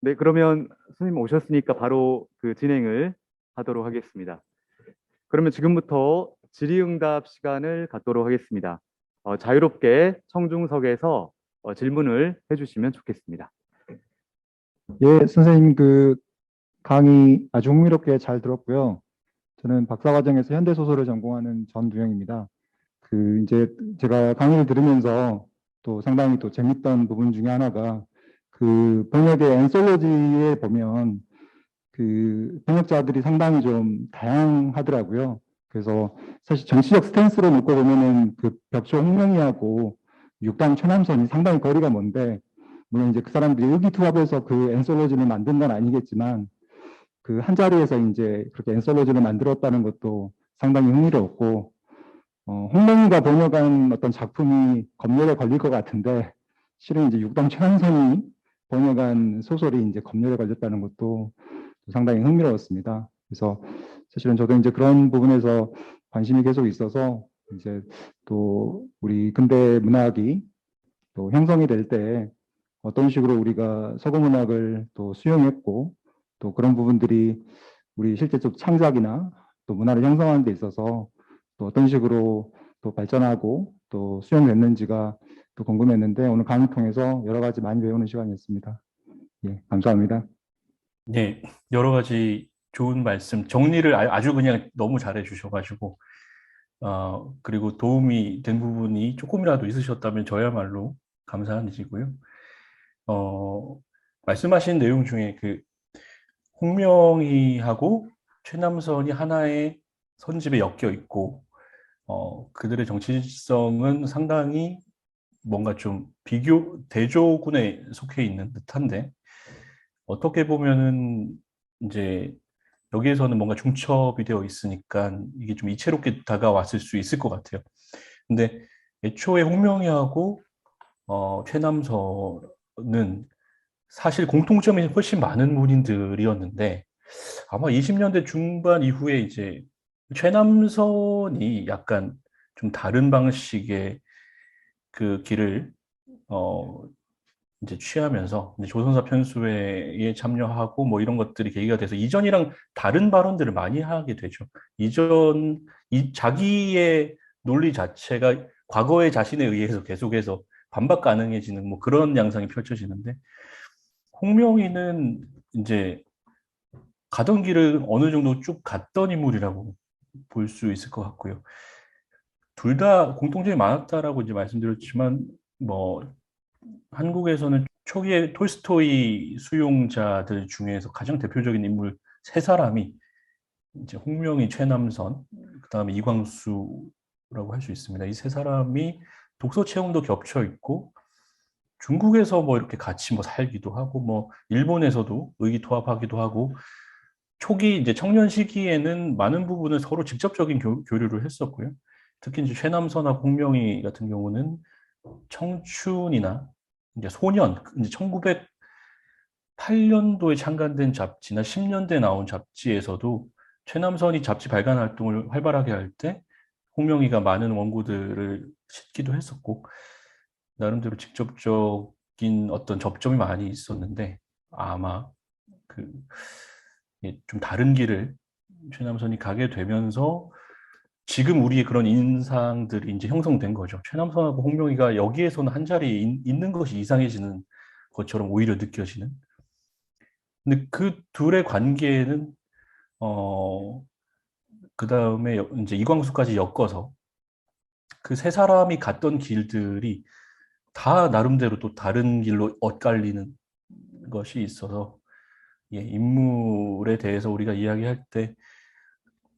네, 그러면 선생님 오셨으니까 바로 그 진행을 하도록 하겠습니다. 그러면 지금부터 질의응답 시간을 갖도록 하겠습니다. 어, 자유롭게 청중석에서 어, 질문을 해주시면 좋겠습니다. 예, 선생님 그 강의 아주 흥미롭게 잘 들었고요. 저는 박사과정에서 현대소설을 전공하는 전두영입니다. 그 이제 제가 강의를 들으면서 또 상당히 또 재밌던 부분 중에 하나가 그 번역의 엔솔로지에 보면 그 번역자들이 상당히 좀 다양하더라고요. 그래서 사실 정치적 스탠스로 놓고 보면은 그 벽조 홍명이하고 육당 최남선이 상당히 거리가 먼데 물론 이제 그 사람들이 의기투합해서 그 엔솔로지를 만든 건 아니겠지만 그 한 자리에서 이제 그렇게 엔솔로지를 만들었다는 것도 상당히 흥미로웠고 어, 홍명이가 번역한 어떤 작품이 검열에 걸릴 것 같은데 실은 이제 육당 최한선이 번역한 소설이 이제 검열에 걸렸다는 것도 상당히 흥미로웠습니다. 그래서 사실은 저도 이제 그런 부분에서 관심이 계속 있어서 이제 또 우리 근대 문학이 또 형성이 될 때 어떤 식으로 우리가 서구 문학을 또 수용했고 또 그런 부분들이 우리 실제적 창작이나 또 문화를 형성하는 데 있어서 또 어떤 식으로 또 발전하고 또 수용됐는지가 또 궁금했는데 오늘 강의 통해서 여러 가지 많이 배우는 시간이었습니다. 예, 감사합니다. 네, 여러 가지 좋은 말씀, 정리를 아- 아주 그냥 너무 잘해 주셔가지고, 어, 그리고 도움이 된 부분이 조금이라도 있으셨다면 저야말로 감사한 일이고요. 어, 말씀하신 내용 중에 그 홍명희하고 최남선이 하나의 선집에 엮여 있고, 어, 그들의 정치성은 상당히 뭔가 좀 비교, 대조군에 속해 있는 듯한데, 어떻게 보면은 이제 여기에서는 뭔가 중첩이 되어 있으니까 이게 좀 이채롭게 다가왔을 수 있을 것 같아요. 근데 애초에 홍명희하고 어, 최남선은 사실 공통점이 훨씬 많은 문인들이었는데 아마 20년대 중반 이후에 이제 최남선이 약간 좀 다른 방식의 그 길을 어, 이제 취하면서 이제 조선사 편수회에 참여하고 뭐 이런 것들이 계기가 돼서 이전이랑 다른 발언들을 많이 하게 되죠. 이전 이 자기의 논리 자체가 과거의 자신에 의해서 계속해서 반박 가능해지는 뭐 그런 양상이 펼쳐지는데 홍명희는 이제 가던 길을 어느 정도 쭉 갔던 인물이라고 볼 수 있을 것 같고요. 둘 다 공통점이 많았다라고 이제 말씀드렸지만 뭐 한국에서는 초기에 톨스토이 수용자들 중에서 가장 대표적인 인물 세 사람이 이제 홍명희, 최남선, 그다음에 이광수라고 할 수 있습니다. 이 세 사람이 독서 체험도 겹쳐 있고 중국에서 뭐 이렇게 같이 뭐 살기도 하고 뭐 일본에서도 의기투합하기도 하고 초기 이제 청년 시기에는 많은 부분을 서로 직접적인 교, 교류를 했었고요. 특히 이제 최남선하고 홍명희 같은 경우는 청춘이나 이제 소년, 이제 1908년도에 창간된 잡지나 10년대에 나온 잡지에서도 최남선이 잡지 발간 활동을 활발하게 할 때 홍명희가 많은 원고들을 싣기도 했었고 나름대로 직접적인 어떤 접점이 많이 있었는데 아마 그 좀 다른 길을 최남선이 가게 되면서 지금 우리의 그런 인상들이 이제 형성된 거죠. 최남선하고 홍명희가 여기에서는 한 자리에 있- 있는 것이 이상해지는 것처럼 오히려 느껴지는. 근데 그 둘의 관계는 어, 그 다음에 이제 이광수까지 엮어서 그 세 사람이 갔던 길들이 다 나름대로 또 다른 길로 엇갈리는 것이 있어서 예, 인물에 대해서 우리가 이야기할 때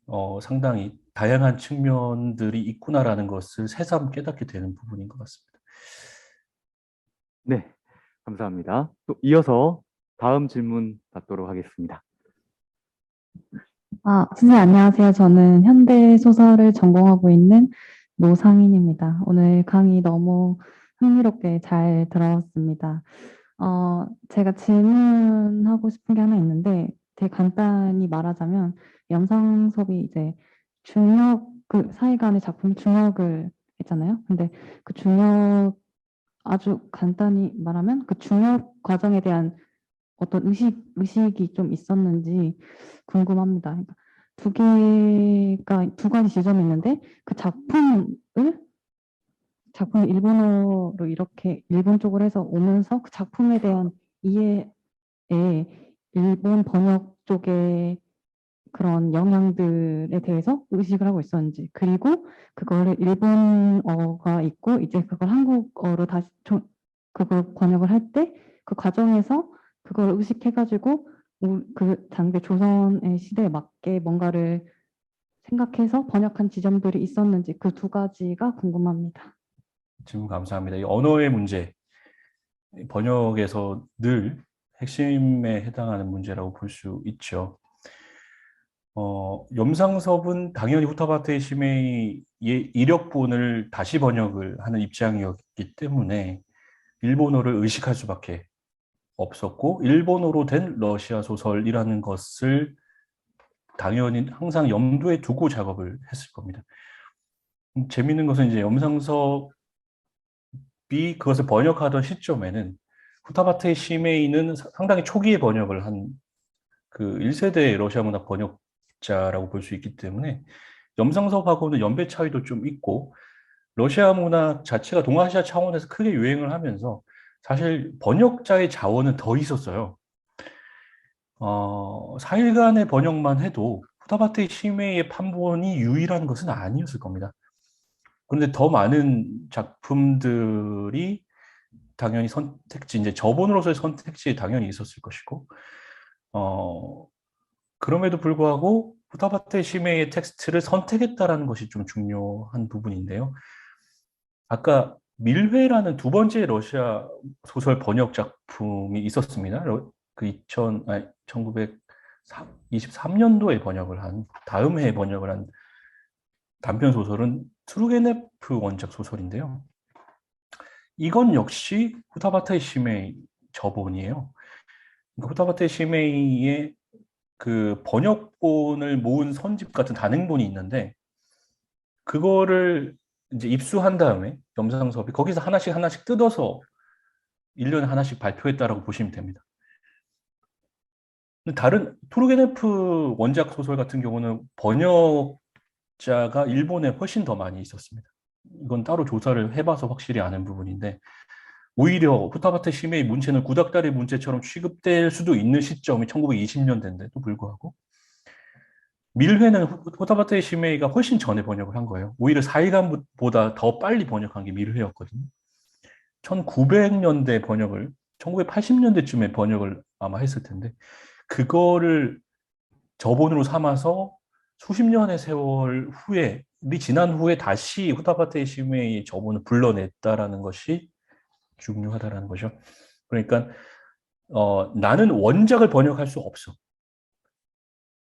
어, 상당히 다양한 측면들이 있구나라는 것을 새삼 깨닫게 되는 부분인 것 같습니다. 네, 감사합니다. 또 이어서 다음 질문 받도록 하겠습니다. 아, 선생님 안녕하세요. 저는 현대 소설을 전공하고 있는 노상인입니다. 오늘 강의 너무 흥미롭게 잘 들었습니다. 어, 제가 질문하고 싶은 게 하나 있는데 되게 간단히 말하자면 영상 수업이 이제 중역 그 사이 간의 작품 중역을 했잖아요. 근데 그 중역 아주 간단히 말하면 그 중역 과정에 대한 어떤 의식 의식이 좀 있었는지 궁금합니다. 그러니까 두 개가 두 가지 지점이 있는데 그 작품을 작품을 일본어로 이렇게 일본 쪽으로 해서 오면서 그 작품에 대한 이해에 일본 번역 쪽의 그런 영향들에 대해서 의식을 하고 있었는지 그리고 그거를 일본어가 있고 이제 그걸 한국어로 다시 조- 그걸 번역을 할 때 그 과정에서 그걸 의식해가지고 우- 그 당대 조선의 시대에 맞게 뭔가를 생각해서 번역한 지점들이 있었는지 그 두 가지가 궁금합니다. 질문 감사합니다. 이 언어의 문제, 번역에서 늘 핵심에 해당하는 문제라고 볼 수 있죠. 어, 염상섭은 당연히 후타바테 시메이의 이력본을 다시 번역을 하는 입장이었기 때문에 일본어를 의식할 수밖에 없었고 일본어로 된 러시아 소설이라는 것을 당연히 항상 염두에 두고 작업을 했을 겁니다. 음, 재미있는 것은 이제 염상섭이 그것을 번역하던 시점에는 후타바테 시메이는 사- 상당히 초기에 번역을 한 그 1세대 러시아 문학 번역 자라고 볼 수 있기 때문에 염상섭하고는 연배 차이도 좀 있고 러시아 문학 자체가 동아시아 차원에서 크게 유행을 하면서 사실 번역자의 자원은 더 있었어요. 어, 4일간의 번역만 해도 후타바테 시메이의 판본이 유일한 것은 아니었을 겁니다. 그런데 더 많은 작품들이 당연히 선택지, 이제 저본으로서의 선택지에 당연히 있었을 것이고, 어, 그럼에도 불구하고 후타바테 시메이의 텍스트를 선택했다라는 것이 좀 중요한 부분인데요. 아까 밀회라는 두 번째 러시아 소설 번역 작품이 있었습니다. 러- 그 2000, 아니, 1923년도에 번역을 한, 다음 해에 번역을 한 단편 소설은 트루게네프 원작 소설인데요. 이건 역시 후타바테 시메이 저본이에요. 그러니까 후타바테 시메이의 그 번역본을 모은 선집 같은 단행본이 있는데 그거를 이제 입수한 다음에 염상섭이 거기서 하나씩 하나씩 뜯어서 1년에 하나씩 발표했다라고 보시면 됩니다. 다른 투르게네프 원작 소설 같은 경우는 번역자가 일본에 훨씬 더 많이 있었습니다. 이건 따로 조사를 해봐서 확실히 아는 부분인데 오히려 후타바테 시메이 문체는 구닥다리 문체처럼 취급될 수도 있는 시점이 1920년대인데도 불구하고 밀회는 후- 후타바테 시메이가 훨씬 전에 번역을 한 거예요. 오히려 4일간보다 더 빨리 번역한 게 밀회였거든요. 1900년대 번역을 1980년대쯤에 번역을 아마 했을 텐데 그거를 저본으로 삼아서 수십 년의 세월 후에 이 지난 후에 다시 후타바테 시메이의 저본을 불러냈다라는 것이 중요하다라는 거죠. 그러니까 어, 나는 원작을 번역할 수 없어.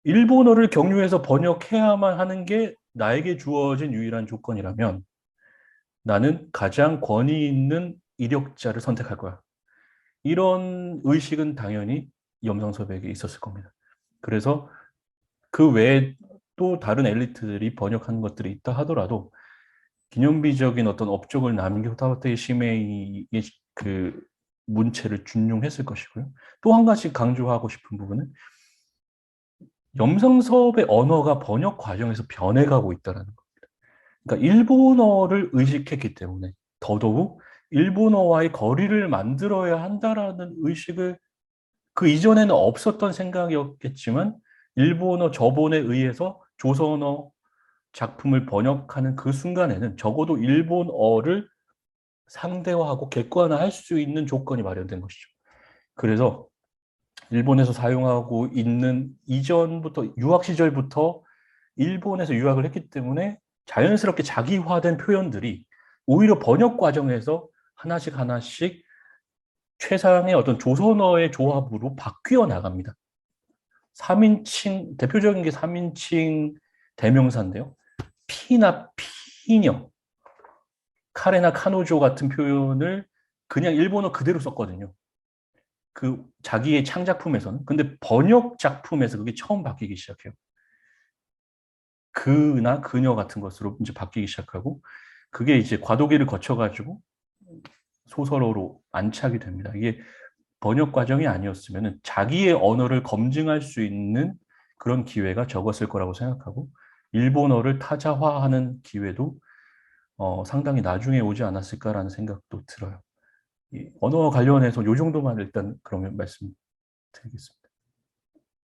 일본어를 경유해서 번역해야만 하는 게 나에게 주어진 유일한 조건이라면 나는 가장 권위 있는 이력자를 선택할 거야. 이런 의식은 당연히 염상섭에게 있었을 겁니다. 그래서 그 외에 또 다른 엘리트들이 번역한 것들이 있다 하더라도 기념비적인 어떤 업적을 남긴 후타바테 시메이의 그 문체를 준용했을 것이고요. 또 한 가지 강조하고 싶은 부분은 염상섭의 언어가 번역 과정에서 변해가고 있다는 겁니다. 그러니까 일본어를 의식했기 때문에 더더욱 일본어와의 거리를 만들어야 한다라는 의식을 그 이전에는 없었던 생각이었겠지만 일본어 저본에 의해서 조선어 작품을 번역하는 그 순간에는 적어도 일본어를 상대화하고 객관화할 수 있는 조건이 마련된 것이죠. 그래서 일본에서 사용하고 있는 이전부터 유학 시절부터 일본에서 유학을 했기 때문에 자연스럽게 자기화된 표현들이 오히려 번역 과정에서 하나씩 하나씩 최상의 어떤 조선어의 조합으로 바뀌어 나갑니다. 3인칭 대표적인 게 3인칭 대명사인데요. 피나 피녀, 카레나 카노조 같은 표현을 그냥 일본어 그대로 썼거든요. 그 자기의 창작품에서는. 근데 번역 작품에서 그게 처음 바뀌기 시작해요. 그나 그녀 같은 것으로 이제 바뀌기 시작하고 그게 이제 과도기를 거쳐가지고 소설어로 안착이 됩니다. 이게 번역 과정이 아니었으면 자기의 언어를 검증할 수 있는 그런 기회가 적었을 거라고 생각하고 일본어를 타자화하는 기회도 어, 상당히 나중에 오지 않았을까라는 생각도 들어요. 이 언어 관련해서 요 정도만 일단 그러면 말씀드리겠습니다.